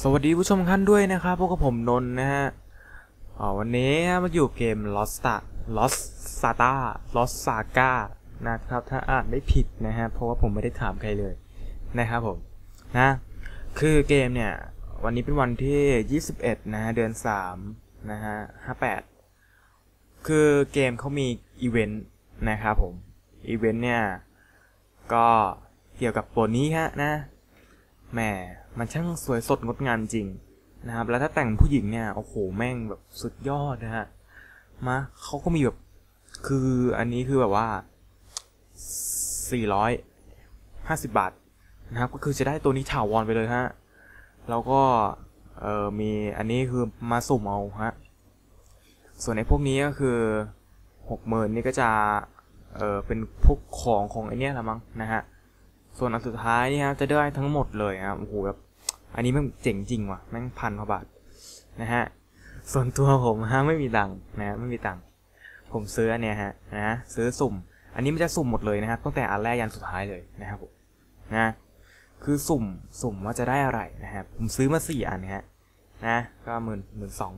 สวัสดีผู้ชมท่านด้วยนะครับพวกกับผมนนนะฮะอ่าวันนี้มาอยู่เกม Lost a Lost Sata Lost Saga นะครับ ถ้าอ่านไม่ผิดนะฮะเพราะว่าผมไม่ได้ถามใครเลยนะครับผมนะคือเกมเนี่ย วันนี้เป็นวันที่ 21 นะฮะเดือน 3 นะฮะ 58 คือเกมเขามีอีเวนต์นะครับผมอีเวนต์เนี่ย ก็เกี่ยวกับตัวนี้ฮะนะ แหมมันช่างสวยสดงดงามจริงนะครับ แล้วถ้าแต่งผู้หญิงเนี่ยโอ้โหแม่งแบบสุดยอดนะฮะมาเขาก็มีแบบคืออันนี้คือแบบว่า 450 บาทนะครับ ก็คือจะได้ตัวนี้ถาวรไปเลยฮะ แล้วก็เออมีอันนี้คือมาสุ่มเอาฮะ ส่วนในพวกนี้ก็คือหกหมื่นนี่ก็จะเออเป็นพวกของของไอเนี้ยละมั้งนะฮะ ส่วนอันสุดท้ายนี่ครับจะได้ทั้งหมดเลยครับโอ้โหแบบอันนี้ม่งเจ๋งจริงว่ะแม่งพันกว่าบาทนะฮะส่วนตัวผมฮะไม่มีตังค์นะไม่มีตังค์ผมซื้อเนี้ยฮะนะซื้อสุ่ม อันนี้มันจะสุ่มหมดเลยนะครับตั้งแต่อันแรกยันสุดท้ายเลยนะครับผมนะคือสุ่มสุ่มว่าจะได้อะไรนะครับผมซื้อมาสี่อันนะฮะนะก็หมื่นหมื่นสอง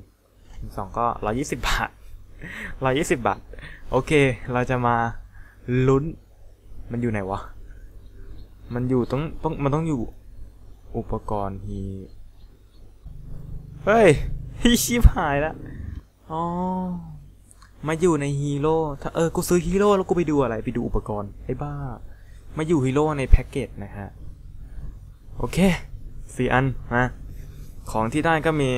หมื่นสองก็ร้อยี่สิบบาทร้อยี่สิบบาท โอเค เราจะมาลุ้นมันอยู่ไหนวะ มันอยู่ต้องต้องมันต้องอยู่อุปกรณ์ฮีเฮ้ยฮีชิบหายละอ๋อมาอยู่ในฮีโร่ถ้าเออกูซื้อฮีโร่แล้วกูไปดูอะไรไปดูอุปกรณ์ไอ้บ้า มาอยู่ฮีโร่ในแพ็กเกจนะฮะ โอเคสี่อันมาของที่ได้ก็มี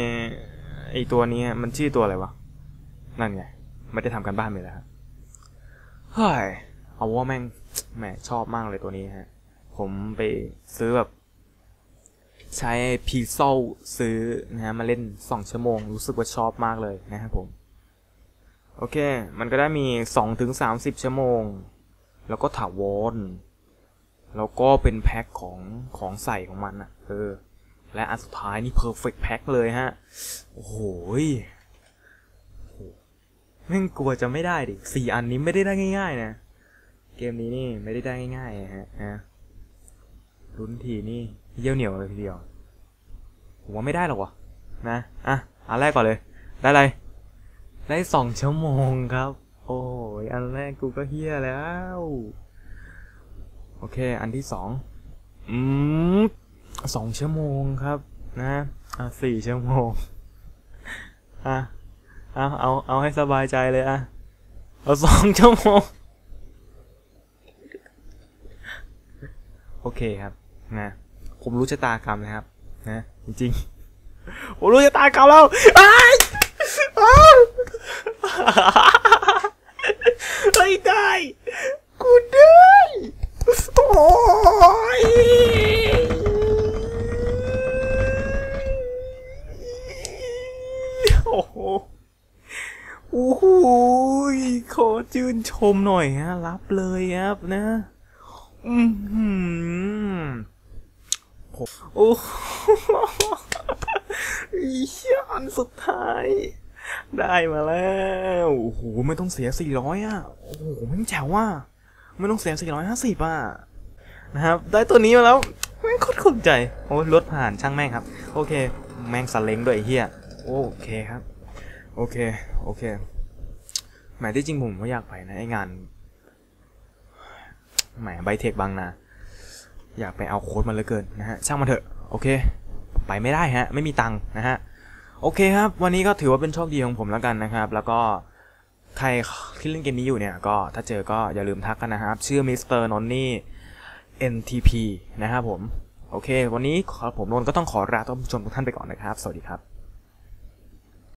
ไอตัวนี้มันชื่อตัวอะไรวะ นั่นไง ไม่ได้ทำกันบ้านเลยแล้วเฮ้ย เอาว่าแม่งแหมชอบมากเลยตัวนี้ฮะ ผมไปซื้อแบบ ใช้พีโซลซื้อนะฮะมาเล่น 2 ชั่วโมง รู้สึกว่าชอบมากเลยนะครับผม โอเค มันก็ได้มี 2-30ถึง30ชั่วโมง แล้วก็ถาวรแล้วก็เป็นแพ็คของของใส่ของมันอะเออ และอันสุดท้ายนี่เพอร์เฟกต์แพ็คเลยฮะ โอ้โหยโหแม่งกลัวจะไม่ได้ดิสี่อันนี้ไม่ได้ได้ง่าย ๆ นะ เกมนี้นี่ไม่ได้ได้ง่ายๆนะฮะฮะ ลุ้นทีนี่เยี่ยวเหนียวเลยทีเดียว ผมว่าไม่ได้หรอกวะนะ อะอันแรกก่อนเลย ได้อะไร ได้สองชั่วโมงครับ โอ้ยอันแรกกูก็เฮี้ยแล้ว โอเค อันที่สองอืมสองชั่วโมงครับ นะอะสี่ชั่วโมงอะเอาเอาเอาให้สบายใจเลยอะ เอาสองชั่วโมง โอเคครับนะผมรู้ชะตากรรมนะครับ นะ จริงๆ ผมรู้ชะตากรรมแล้วอ้ายอ้าวไม่ได้กูได้โอ้ยโอ้โหโอ้โหขอชื่นชมหน่อยฮะ รับเลยครับนะ อืมโอ้โหอีเหี้ยอันสุดท้าย ได้มาแล้ว โอ้โห ไม่ต้องเสีย400อะ โอ้โหแม่งแจ๋วว่ะไม่ต้องเสีย450อะ นะครับ ได้ตัวนี้มาแล้วแม่งโคตรคุ้มใจ โอ้รถผ่านช่างแม่งครับ โอเค แม่งสเล้งด้วยเฮียโอเคครับ โอเค โอเคหมายที่จริงผมก็อยากไปนะไองาน แหมไบเทคบางนา อยากไปเอาโค้ดมันเหลือเกินนะฮะ ช่างมันเถอะ โอเค ไปไม่ได้ฮะ ไม่มีตังค์นะฮะ โอเคครับ วันนี้ก็ถือว่าเป็นโชคดีของผมแล้วกันนะครับ แล้วก็ใครที่เล่นเกมนี้อยู่เนี่ย ก็ถ้าเจอก็อย่าลืมทักกันนะครับ ชื่อมิสเตอร์นนนี่ NTP นะครับผม โอเค วันนี้ผมนนก็ต้องขอลาท่านผู้ชมทุกท่านไปก่อนนะครับ สวัสดีครับ